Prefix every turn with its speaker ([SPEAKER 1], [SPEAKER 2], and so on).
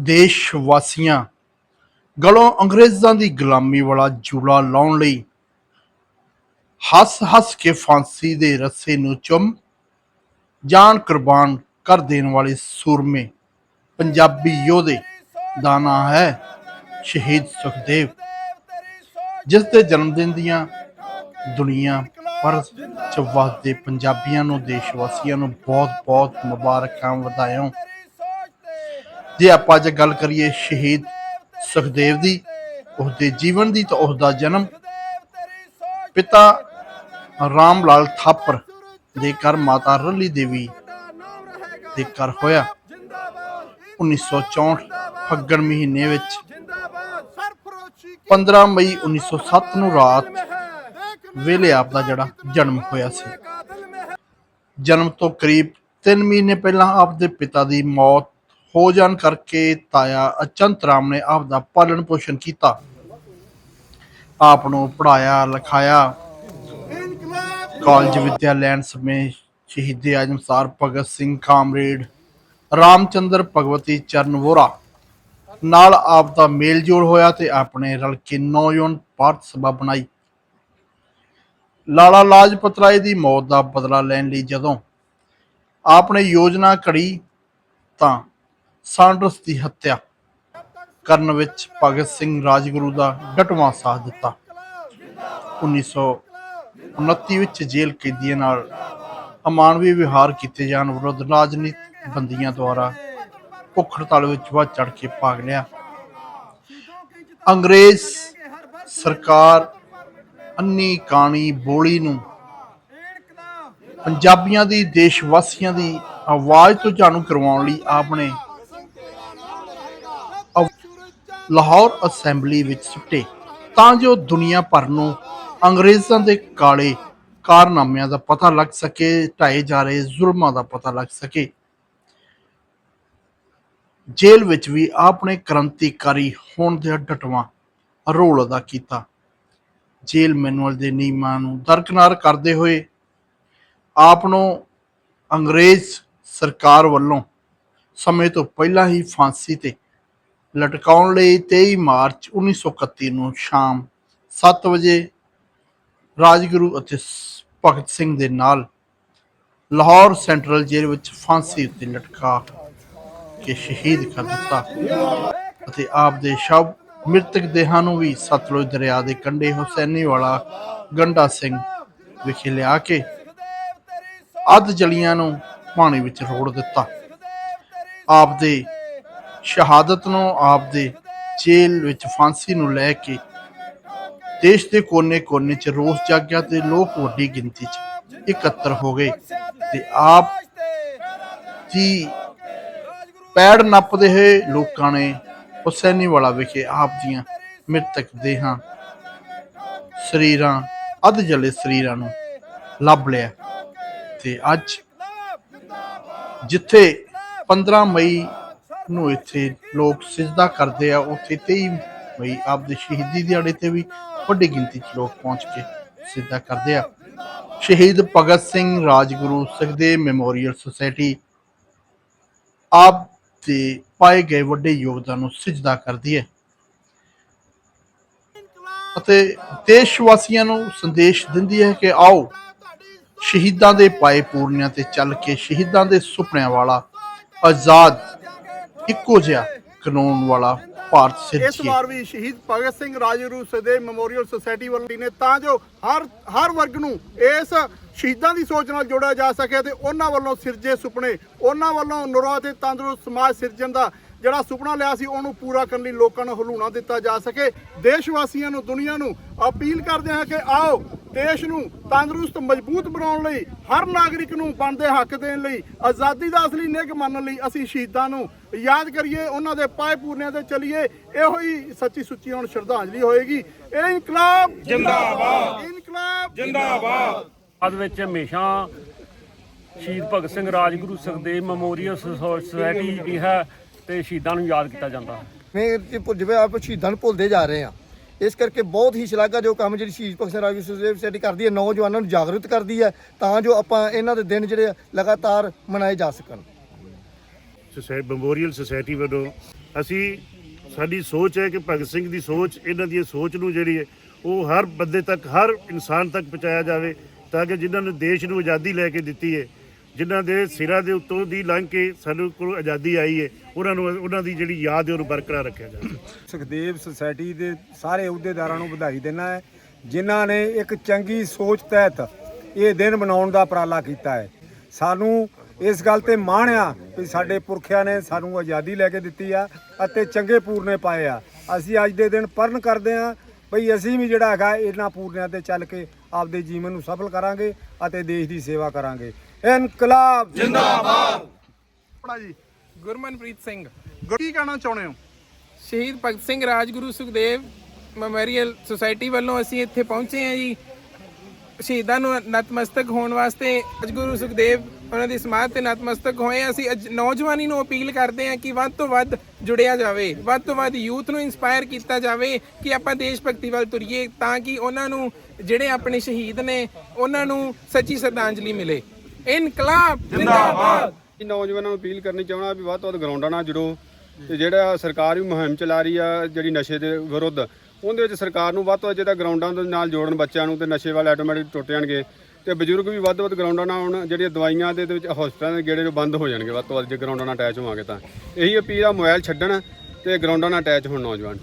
[SPEAKER 1] ਦੇਸ਼ ਵਾਸੀਆਂ ਗਲੋਂ ਅੰਗਰੇਜ਼ਾਂ ਦੀ ਗੁਲਾਮੀ ਵਾਲਾ ਜੂੜਾ ਲਾਉਣ ਲਈ ਹੱਸ-ਹੱਸ ਕੇ ਫਾਂਸੀ ਦੇ ਰੱਸੇ ਨੂੰ ਚੁੰਮ, ਜਾਨ ਕੁਰਬਾਨ ਕਰ ਦੇਣ ਵਾਲੇ ਸੂਰਮੇ। ਪੰਜਾਬੀ ਯੋਧੇ ਦਾ ਨਾਂ ਹੈ ਸ਼ਹੀਦ ਸੁਖਦੇਵ, ਜਿਸ ਦੇ ਜਨਮ ਦਿਨ ਦੀਆਂ ਦੁਨੀਆ ਭਰ ਚ ਵਸਦੇ ਪੰਜਾਬੀਆਂ ਨੂੰ ਦੇਸ਼ ਵਾਸੀਆਂ ਨੂੰ ਬਹੁਤ-ਬਹੁਤ ਮੁਬਾਰਕਾਂ ਵਧਾਇਆਂ ਜੇ ਆਪਾਂ ਅੱਜ ਗੱਲ ਕਰੀਏ ਸ਼ਹੀਦ ਸੁਖਦੇਵ ਦੀ, ਉਸਦੇ ਜੀਵਨ ਦੀ ਤਾਂ ਉਸਦਾ ਜਨਮ ਪਿਤਾ ਰਾਮ ਲਾਲ ਥਾਪਰ ਦੇ ਘਰ ਮਾਤਾ ਰੱਲੀ ਦੇਵੀ ਦੇ ਘਰ ਹੋਇਆ। 1964 ਫੱਗਣ ਮਹੀਨੇ ਵਿੱਚ 15 ਮਈ 1907 ਨੂੰ ਰਾਤ ਵੇਲੇ ਆਪ ਦਾ ਜਿਹੜਾ ਜਨਮ ਹੋਇਆ ਸੀ। ਜਨਮ ਤੋਂ ਕਰੀਬ 3 ਮਹੀਨੇ ਪਹਿਲਾਂ ਆਪ ਦੇ ਪਿਤਾ ਦੀ ਮੌਤ ਹੋ ਜਾਣ ਕਰਕੇ ਤਾਇਆ ਅਚੰਤ ਰਾਮ ਨੇ ਆਪ ਦਾ ਪਾਲਣ ਪੋਸ਼ਣ ਕੀਤਾ। ਆਪ ਨੂੰ ਪੜਾਇਆ ਲਿਖਾਇਆ। ਕਾਲਜ ਵਿਦਿਆ ਲੈਣ ਸਮੇਂ ਸ਼ਹੀਦ ਆਜਮ ਸਰ ਭਗਤ ਸਿੰਘ ਕਾਮਰੇਡ, ਰਾਮਚੰਦਰ ਭਗਵਤੀ ਚਰਨ ਵੋਰਾ। ਨਾਲ ਆਪ ਦਾ ਮੇਲ ਜੋਲ ਹੋਇਆ ਤੇ ਆਪਣੇ ਰਲ ਕੇ ਨੌਜਵਾਨ ਭਾਰਤ ਸਭਾ ਬਣਾਈ। ਲਾਲਾ ਲਾਜਪਤ ਰਾਏ ਦੀ ਮੌਤ ਦਾ ਬਦਲਾ ਲੈਣ ਲਈ ਜਦੋਂ ਆਪ ਨੇ ਯੋਜਨਾ ਘੜੀ ਤਾਂ ਸਾਂਡਰਸ ਦੀ ਹੱਤਿਆ ਕਰਨ ਵਿੱਚ ਭਗਤ ਸਿੰਘ ਰਾਜਗੁਰੂ ਦਾ ਡਟਵਾਂ ਸਾਥ ਦਿੱਤਾ। 1929 ਵਿੱਚ ਜੇਲ੍ਹ ਕੈਦੀਆਂ ਨਾਲ ਅਮਾਨਵੀ ਵਿਹਾਰ ਕੀਤੇ ਜਾਣ ਵਿਰੁੱਧ ਰਾਜਨੀਤਿਕ ਬੰਦੀਆਂ ਦੁਆਰਾ ਭੁੱਖ ਹੜਤਾਲ ਵਿੱਚ ਵੱਧ ਚੜ ਕੇ ਭਾਗ ਲਿਆ। ਅੰਗਰੇਜ਼ ਸਰਕਾਰ ਅੰਨੀ ਕਾਣੀ ਬੋਲੀ ਨੂੰ ਪੰਜਾਬੀਆਂ ਦੀ ਦੇਸ਼ ਵਾਸੀਆਂ ਦੀ ਆਵਾਜ਼ ਤੋਂ ਜਾਣੂ ਕਰਵਾਉਣ ਲਈ ਆਪਣੇ ਲਾਹੌਰ ਅਸੈਂਬਲੀ ਵਿੱਚ ਸੁੱਟੇ। ਤਾਂ ਜੋ ਦੁਨੀਆ ਭਰ ਨੂੰ ਅੰਗਰੇਜ਼ਾਂ ਦੇ ਕਾਲੇ ਕਾਰਨਾਮਿਆਂ ਦਾ ਪਤਾ ਲੱਗ ਸਕੇ, ਢਾਏ ਜਾ ਰਹੇ ਜ਼ੁਲਮਾਂ ਦਾ ਪਤਾ ਲੱਗ ਸਕੇ। ਜੇਲ੍ਹ ਵਿੱਚ ਵੀ ਆਪਣੇ ਕ੍ਰਾਂਤੀਕਾਰੀ ਹੋਣ ਦੇ ਡਟਵਾਂ ਰੋਲ ਅਦਾ ਕੀਤਾ। ਜੇਲ੍ਹ ਮੈਨੂਅਲ ਦੇ ਨਿਯਮਾਂ ਨੂੰ ਦਰਕਨਾਰ ਕਰਦੇ ਹੋਏ ਆਪ ਨੂੰ ਅੰਗਰੇਜ਼ ਸਰਕਾਰ ਵੱਲੋਂ ਸਮੇਂ ਤੋਂ ਪਹਿਲਾਂ ਹੀ ਫਾਂਸੀ ਤੇ ਲਟਕਾਉਣ ਲਈ 23 ਮਾਰਚ 1931 ਨੂੰ ਸ਼ਾਮ 7 ਵਜੇ ਰਾਜਗੁਰੂ ਅਤੇ ਭਗਤ ਸਿੰਘ ਦੇ ਨਾਲ ਲਾਹੌਰ ਸੈਂਟਰਲ ਜੇਲ੍ਹ ਵਿੱਚ ਫਾਂਸੀ ਉੱਤੇ ਲਟਕਾ ਕੇ ਸ਼ਹੀਦ ਕਰ ਦਿੱਤਾ ਅਤੇ ਆਪ ਦੇ ਸ਼ਬ ਮ੍ਰਿਤਕ ਦੇਹਾਂ ਨੂੰ ਵੀ ਸਤਲੁਜ ਦਰਿਆ ਦੇ ਕੰਢੇ ਹੁਸੈਨੀ ਵਾਲਾ ਗੰਡਾ ਸਿੰਘ ਵਿਖੇ ਲਿਆ ਕੇ ਅੱਧ ਜਲੀਆਂ ਨੂੰ ਪਾਣੀ ਵਿੱਚ ਰੋੜ ਦਿੱਤਾ। ਆਪ ਦੇ ਸ਼ਹਾਦਤ ਨੂੰ ਆਪ ਦੇ ਜੇਲ੍ਹ ਵਿੱਚ ਫਾਂਸੀ ਨੂੰ ਲੈ ਕੇ ਦੇਸ਼ ਦੇ ਕੋਨੇ-ਕੋਨੇ 'ਚ ਰੋਸ ਜਾਗਿਆ ਤੇ ਲੋਕ ਵੱਡੀ ਗਿਣਤੀ 'ਚ ਇਕੱਤਰ ਹੋ ਗਏ ਤੇ ਆਪ ਦੀ ਪੈੜ ਨੱਪਦੇ ਹੋਏ ਲੋਕਾਂ ਨੇ ਹੁਸੈਨੀ ਵਾਲਾ ਵਿਖੇ ਆਪ ਦੀਆਂ ਮ੍ਰਿਤਕ ਦੇਹਾਂ, ਸਰੀਰਾਂ ਅੱਧ ਜਲੇ ਸਰੀਰਾਂ ਨੂੰ ਲੱਭ ਲਿਆ ਤੇ ਅੱਜ ਜਿੱਥੇ 15 ਮਈ ਨੂੰ ਇੱਥੇ ਲੋਕ ਸਿਜਦਾ ਕਰਦੇ ਆ, ਉੱਥੇ 23 ਮਈ ਆਪ ਦੇ ਸ਼ਹੀਦੀ ਦਿਹਾੜੇ ਤੇ ਵੀ ਵੱਡੀ ਗਿਣਤੀ 'ਚ ਲੋਕ ਪਹੁੰਚ ਕੇ ਸਿਜਦਾ ਕਰਦੇ ਆ। ਸ਼ਹੀਦ ਭਗਤ ਸਿੰਘ ਰਾਜਗੁਰੂ ਸੁਖਦੇਵ ਮੈਮੋਰੀਅਲ ਸੁਸਾਇਟੀ ਆਪ ਦੇ ਪਾਏ ਗਏ ਵੱਡੇ ਯੋਗਦਾਨ ਨੂੰ ਸਿਜਦਾ ਕਰਦੀ ਹੈ। ਅਤੇ ਦੇਸ਼ ਵਾਸੀਆਂ ਨੂੰ ਸੰਦੇਸ਼ ਦਿੰਦੀ ਹੈ ਕਿ ਆਓ, ਸ਼ਹੀਦਾਂ ਦੇ ਪਾਏ ਪੂਰਨਿਆਂ ਤੇ ਚੱਲ ਕੇ ਸ਼ਹੀਦਾਂ ਦੇ ਸੁਪਨਿਆਂ ਵਾਲਾ ਆਜ਼ਾਦ ਇੱਕੋ ਜਿਹਾ ਕਾਨੂੰਨ ਵਾਲਾ ਭਾਰਤ
[SPEAKER 2] ਇਸ
[SPEAKER 1] ਸਿਰਜੀਏ
[SPEAKER 2] ਵਾਰ ਵੀ ਸ਼ਹੀਦ ਭਗਤ ਸਿੰਘ ਰਾਜਗੁਰੂ ਸੁਖਦੇਵ ਮੈਮੋਰੀਅਲ ਸੁਸਾਇਟੀ ਵੱਲੋਂ ਨੇ ਤਾਂ ਜੋ ਹਰ ਹਰ ਵਰਗ ਨੂੰ ਇਸ ਸ਼ਹੀਦਾਂ ਦੀ ਸੋਚ ਨਾਲ ਜੋੜਿਆ ਜਾ ਸਕੇ ਤੇ ਉਹਨਾਂ ਵੱਲੋਂ ਸਿਰਜੇ ਸੁਪਨੇ, ਉਹਨਾਂ ਵੱਲੋਂ ਨਰੋ ਤੇ ਤੰਦਰੁਸਤ ਸਮਾਜ ਸਿਰਜਣ ਦਾ ਜਿਹੜਾ ਸੁਪਨਾ ਲਿਆ ਸੀ, ਉਹਨੂੰ ਪੂਰਾ ਕਰਨ ਲਈ ਲੋਕਾਂ ਨੂੰ ਹਲੂਣਾ ਦਿੱਤਾ ਜਾ ਸਕੇ। ਦੇਸ਼ ਵਾਸੀਆਂ ਨੂੰ, ਦੁਨੀਆ ਨੂੰ ਅਪੀਲ ਕਰਦੇ ਹਾਂ ਕਿ ਆਓ ਦੇਸ਼ ਨੂੰ ਤੰਦਰੁਸਤ ਮਜ਼ਬੂਤ ਬਣਾਉਣ ਲਈ ਹਰ ਨਾਗਰਿਕ ਨੂੰ ਬਣਦੇ ਹੱਕ ਦੇਣ ਲਈ ਆਜ਼ਾਦੀ ਦਾ ਅਸਲੀ ਨਿੱਘ ਮੰਨਣ ਲਈ ਅਸੀਂ ਸ਼ਹੀਦਾਂ ਨੂੰ ਯਾਦ ਕਰੀਏ ਉਹਨਾਂ ਦੇ ਪਾਏ ਪੂਰਨਿਆਂ ਤੇ ਚੱਲੀਏ। ਇਹੋ ਹੀ ਸੱਚੀ ਸੁੱਚੀ ਹੁਣ ਸ਼ਰਧਾਂਜਲੀ ਹੋਏਗੀ। ਇਹ ਇਨਕਲਾਬ ਜਿੰਦਾਬਾਦ। ਇਨਕਲਾਬ
[SPEAKER 3] ਬਾਅਦ ਵਿੱਚ ਹਮੇਸ਼ਾ ਸ਼ਹੀਦ ਭਗਤ ਸਿੰਘ ਰਾਜਗੁਰੂ ਸੁਖਦੇਵ ਮੈਮੋਰੀਅਲ ਸੁਸਾ- ਸੁਸਾਇਟੀ ਜਿਹੜੀ ਹੈ ਤੇ ਸ਼ਹੀਦਾਂ ਨੂੰ ਯਾਦ ਕੀਤਾ ਜਾਂਦਾ। ਹੈ
[SPEAKER 4] ਭੁੱਲ ਜਿਵੇਂ ਆਪ ਸ਼ਹੀਦਾਂ ਨੂੰ ਭੁੱਲਦੇ ਜਾ ਰਹੇ ਆ ਇਸ ਕਰਕੇ ਬਹੁਤ ਹੀ ਸ਼ਲਾਘਾਯੋਗ ਕੰਮ ਜਿਹੜੀ ਸ਼ਹੀਦ ਭਗਤ ਸਿੰਘ ਰਾਜਗੁਰੂ ਸੁਖਦੇਵ ਸੋਸਾਇਟੀ ਕਰਦੀ ਹੈ, ਨੌਜਵਾਨਾਂ ਨੂੰ ਜਾਗਰੂਕ ਕਰਦੀ ਹੈ ਤਾਂ ਜੋ ਆਪਾਂ ਇਹਨਾਂ ਦੇ ਦਿਨ ਜਿਹੜੇ ਆ ਲਗਾਤਾਰ ਮਨਾਏ ਜਾ ਸਕਣ।
[SPEAKER 5] ਸੁਸਾਇ ਮੈਮੋਰੀਅਲ ਸੁਸਾਇਟੀ ਵੱਲੋਂ ਅਸੀਂ ਸਾਡੀ ਸੋਚ ਹੈ ਕਿ ਭਗਤ ਸਿੰਘ ਦੀ ਸੋਚ, ਇਹਨਾਂ ਦੀ ਸੋਚ ਨੂੰ ਜਿਹੜੀ ਹੈ, ਉਹ ਹਰ ਬੰਦੇ ਤੱਕ, ਹਰ ਇਨਸਾਨ ਤੱਕ ਪਹੁੰਚਾਇਆ ਜਾਵੇ ਤਾਂ ਕਿ ਜਿਨ੍ਹਾਂ ਨੇ ਦੇਸ਼ ਨੂੰ ਆਜ਼ਾਦੀ ਲੈ ਕੇ ਦਿੱਤੀ ਹੈ ਜਿਨ੍ਹਾਂ ਦੇ ਸਿਰਾਂ ਦੇ ਉੱਤੋਂ ਦੀ ਲੰਘ ਕੇ ਸਾਨੂੰ ਕੋਲ ਆਜ਼ਾਦੀ ਆਈ ਹੈ ਉਹਨਾਂ ਨੂੰ, ਉਹਨਾਂ ਦੀ ਜਿਹੜੀ ਯਾਦ ਹੈ ਉਹਨੂੰ ਬਰਕਰਾਰ ਰੱਖਿਆ ਜਾਵੇ।
[SPEAKER 6] ਸੁਖਦੇਵ ਸੁਸਾਇਟੀ ਦੇ ਸਾਰੇ ਅਹੁਦੇਦਾਰਾਂ ਨੂੰ ਵਧਾਈ ਦਿੰਦਾ ਹੈ, ਜਿਨ੍ਹਾਂ ਨੇ ਇੱਕ ਚੰਗੀ ਸੋਚ ਤਹਿਤ ਇਹ ਦਿਨ ਮਨਾਉਣ ਦਾ ਉਪਰਾਲਾ ਕੀਤਾ ਹੈ। ਸਾਨੂੰ ਇਸ ਗੱਲ ਤੇ ਮਾਣ ਆ ਕਿ ਸਾਡੇ ਪੁਰਖਿਆਂ ਨੇ ਸਾਨੂੰ ਆਜ਼ਾਦੀ ਲੈ ਕੇ ਦਿੱਤੀ ਆ ਅਤੇ ਚੰਗੇ ਪੂਰਨੇ ਪਾਏ ਆ। ਅਸੀਂ ਅੱਜ ਦੇ ਦਿਨ ਪਰਨ ਕਰਦੇ ਆ ਭਈ ਅਸੀਂ ਵੀ ਜਿਹੜਾ ਹੈਗਾ ਇਹਨਾਂ ਪੂਰਨਿਆਂ ਤੇ ਚੱਲ ਕੇ ਆਪਦੇ ਜੀਵਨ ਨੂੰ ਸਫਲ ਕਰਾਂਗੇ ਅਤੇ ਦੇਸ਼ ਦੀ ਸੇਵਾ ਕਰਾਂਗੇ। ਇਨਕਲਾਬ।
[SPEAKER 2] ਆਪਣਾ ਜੀ
[SPEAKER 7] ਗੁਰਮਨਪ੍ਰੀਤ ਸਿੰਘ।
[SPEAKER 2] ਗੁਰ- ਕੀ ਕਹਿਣਾ ਚਾਹੁੰਦੇ ਹੋ?
[SPEAKER 7] ਸ਼ਹੀਦ ਭਗਤ ਸਿੰਘ ਰਾਜਗੁਰੂ ਸੁਖਦੇਵ ਮੈਮੋਰੀਅਲ ਸੁਸਾਇਟੀ ਵੱਲੋਂ ਅਸੀਂ ਇੱਥੇ ਪਹੁੰਚੇ ਹਾਂ ਜੀ। ਸ਼ਹੀਦਾਂ ਨੂੰ ਨਤਮਸਤਕ ਹੋਣ ਵਾਸਤੇ ਰਾਜਗੁਰੂ ਸੁਖਦੇਵ ਉਹਨਾਂ ਦੀ ਸਮਾਧ ਤੇ ਨਤਮਸਤਕ ਹੋਏ ਹਾਂ। ਅਸੀਂ ਅੱਜ ਨੌਜਵਾਨੀ ਨੂੰ ਅਪੀਲ ਕਰਦੇ ਹਾਂ ਕਿ ਵੱਧ ਤੋਂ ਵੱਧ ਜੁੜਿਆ ਜਾਵੇ ਵੱਧ ਤੋਂ ਵੱਧ ਯੂਥ ਨੂੰ ਇਨਸਪਾਇਰ ਕੀਤਾ ਜਾਵੇ ਕਿ ਆਪਾਂ ਦੇਸ਼ ਭਗਤੀ ਵੱਲ ਤੁਰੀਏ ਤਾਂ ਕਿ ਉਹਨਾਂ ਨੂੰ ਜਿਹੜੇ ਆਪਣੇ ਸ਼ਹੀਦ ਨੇ ਉਹਨਾਂ ਨੂੰ ਸੱਚੀ ਸ਼ਰਧਾਂਜਲੀ ਮਿਲੇ। ਇਨਕਲਾਬ। ਜਿੰਦਾਬਾਦ।
[SPEAKER 8] ਕਿ ਨੌਜਵਾਨਾਂ ਨੂੰ ਅਪੀਲ ਕਰਨੀ ਚਾਹਣਾ ਵੀ ਵੱਧ ਤੋਂ ਵੱਧ ਗਰਾਊਂਡਾਂ ਨਾਲ ਜੁੜੋ। ਤੇ ਜਿਹੜਾ ਸਰਕਾਰ ਵੀ ਮੁਹਿੰਮ ਚਲਾ ਰਹੀ ਆ ਜਿਹੜੀ ਨਸ਼ੇ ਦੇ ਵਿਰੁੱਧ ਉਹਦੇ ਵਿੱਚ ਸਰਕਾਰ ਨੂੰ ਵੱਧ ਤੋਂ ਵੱਧ ਜਿਹੜਾ ਗਰਾਊਂਡਾਂ ਦੇ ਨਾਲ ਜੋੜਨ ਬੱਚਿਆਂ ਨੂੰ ਤੇ ਨਸ਼ੇ ਵਾਲੇ ਆਟੋਮੈਟਿਕ ਟੁੱਟ ਜਾਣਗੇ। ਤੇ ਬਜ਼ੁਰਗ ਵੀ ਵੱਧ ਤੋਂ ਵੱਧ ਗਰਾਊਂਡਾਂ ਨਾਲ ਆਉਣ ਜਿਹੜੀਆਂ ਦਵਾਈਆਂ ਦੇ ਵਿੱਚ ਹਸਪਤਾਲਾਂ ਦੇ ਗੇੜੇ ਜੋ ਬੰਦ ਹੋ ਜਾਣਗੇ ਵੱਧ ਤੋਂ ਵੱਧ ਜੇ ਗਰਾਊਂਡਾਂ ਨਾਲ ਅਟੈਚ ਹੋਵਾਂਗੇ ਤਾਂ। ਇਹੀ ਅਪੀਲ ਆ ਮੋਬਾਈਲ ਛੱਡਣ ਤੇ ਗਰਾਊਂਡਾਂ ਨਾਲ ਅਟੈਚ ਹੋਣ ਨੌਜਵਾਨ।